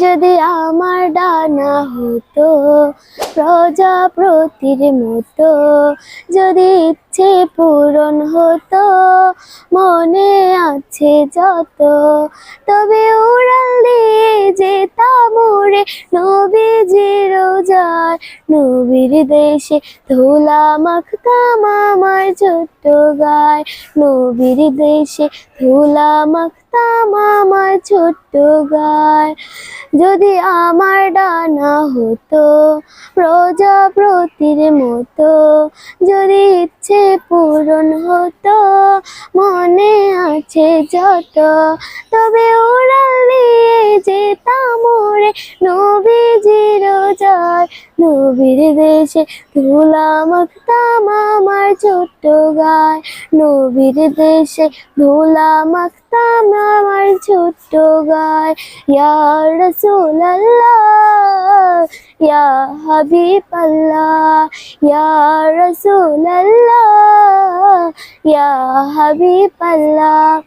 যদি আমার ডানা হতো, প্রজাপতির মতো, যদি ইচ্ছে পূরণ হতো, মনে আছে যত, তবে উড়াল দিয়ে যেতাম উড়ে নবীজির যায় নবীর দেশে ধুলা মাখতাম আমার ছোট্ট গায়, নবীর দেশে ধুলা মাখতাম আমার ছোট্ট গায়। যদি আমার ডানা হতো প্রজাপতির মতো, যদি ইচ্ছে পূরণ হতো, মনে আছে যত, তবে দিয়ে যেতাম ওরে নবীজির যায় নবীর দেশে ধুলা মাখতাম আমার ছোট্ট গায় নবীর দেশে ভোলা মাখতাম আমার ছোট্ট গায়। ইয়া রসুল্লাহ ইয়া হাবিবাল্লাহ, ইয়া রাসূলুল্লাহ, ইয়া হাবিবাল্লাহ।